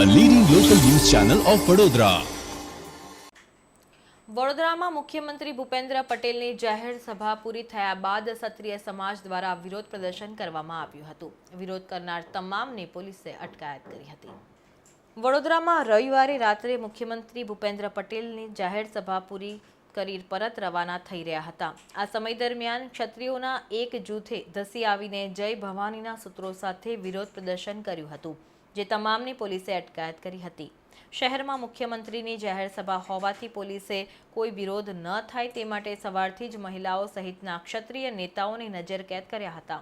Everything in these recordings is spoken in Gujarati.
ચેનલ ઓફ વડોદરા વડોદરામાં મુખ્યમંત્રી ભૂપેન્દ્ર પટેલની જાહેર સભા પૂરી થયા બાદ ક્ષત્રિય સમાજ દ્વારા વિરોધ પ્રદર્શન કરવામાં આવ્યું હતું. વિરોધ કરનાર તમામને પોલીસે અટકાયત કરી હતી. વડોદરામાં રવિવારે રાત્રે મુખ્યમંત્રી ભૂપેન્દ્ર પટેલની જાહેર સભા પૂરી કરી પરત રવાના થઈ રહ્યા હતા. આ સમય દરમિયાન ક્ષત્રિયોના એક જૂથે ધસી આવીને જય ભવાનીના સૂત્રો સાથે વિરોધ પ્રદર્શન કર્યું હતું. જે તમામની પોલીસે અટકાયત કરી હતી. શહેરમાં મુખ્યમંત્રીની જાહેર સભા હોવાથી પોલીસે કોઈ વિરોધ ન થાય તે માટે સવારથી જ મહિલાઓ સહિતના ક્ષત્રિય નેતાઓની નજર કેદ કર્યા હતા.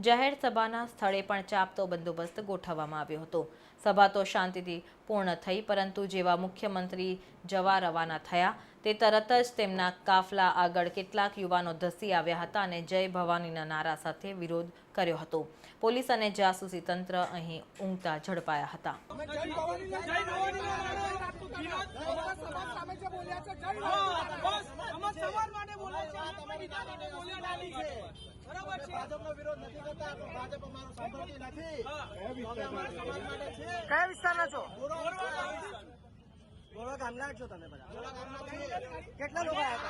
જાહેર સભાના સ્થળે પણ ચાપતો બંદોબસ્ત ગોઠવવામાં આવ્યો હતો. સભા તો શાંતિથી પૂર્ણ થઈ પરંતુ જેવા મુખ્યમંત્રી જવા રવાના થયા તે તરત જ તેમના કાફલા આગળ કેટલાક યુવાનો ધસી આવ્યા હતા અને જય ભવાનીના નારા સાથે વિરોધ કર્યો હતો પોલીસ અને જાસૂસી તંત્ર અહીં ઊંઘતા ઝડપાયા હતા ભાજપનો વિરોધ નથી કરતા તો ભાજપ અમારું સાંભળતી નથી. કયા વિસ્તારના છો? ગોરવા ગામના છો તમે બધા. કેટલા લોકો આવ્યા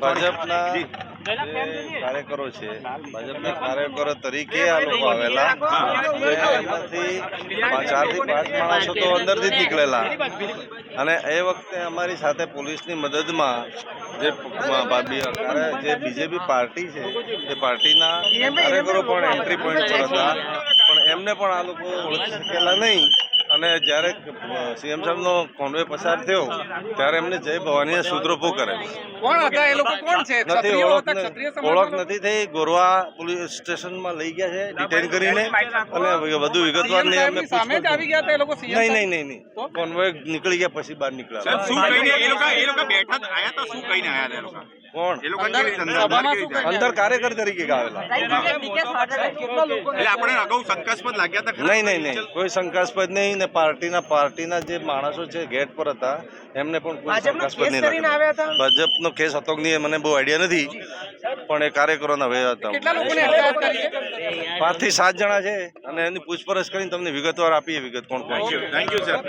ભાજપના કાર્યકરો છે, ભાજપના કાર્યકરો તરીકે આ લોકો આવેલા. એમાંથી ચારથી પાંચ માણસો તો અંદરથી નીકળેલા. અને એ વખતે અમારી સાથે પોલીસની મદદમાં જે જે બીજેપી પાર્ટી છે, એ પાર્ટીના કાર્યકરો પણ એન્ટ્રી પોઈન્ટ પર હતા. પણ એમને પણ આ લોકો ઓળખી શકેલા નહીં. અને જ્યારે સીએમ સાહેબનો કોન્વે પસાર થયો ત્યારે એમને જય ભવાનીના સૂત્રોપો કરે કોણ હતા? એ લોકો કોણ છે? ઓળખ નથી થઈ. ગોરવા પોલીસ સ્ટેશનમાં લઈ ગયા છે ડિટેન કરીને. અને વધુ વિગતવાર નહીં અમે સામે જ આવી ગયા હતા એ લોકો નહીં નહીં નહીં નહીં. કોન્વોય નીકળી ગયા પછી બહાર નીકળ્યા. શું કહીને એ લોકો એ લોકો બેઠા આયા હતા શું કહીને આયા એ લોકો? કોણ? એ લોકો અંદર કાર્યકર તરીકે આવેલા એટલે આપણે અગાઉ શંકાસ્પદ લાગ્યા હતા નહીં નહીં નહીં. કોઈ શંકાસ્પદ નહીં. ને પાર્ટીના પાર્ટીના જે માણસો છે ગેટ પર હતા એમને પણ કોઈ શંકાસ્પદ નહીં લાગ્યું. ભાજપનો કેસ હતો કે નહીં એ મને બહુ આઈડિયા નથી પણ એ કાર્યકરોના વે હતા. કેટલા લોકોને અટકાયત કરી છે? પાંચથી સાત જણા છે અને એની પૂછપરછ કરીને તમને વિગતવાર આપીએ વિગત કોણ કોણ થેન્ક યુ સર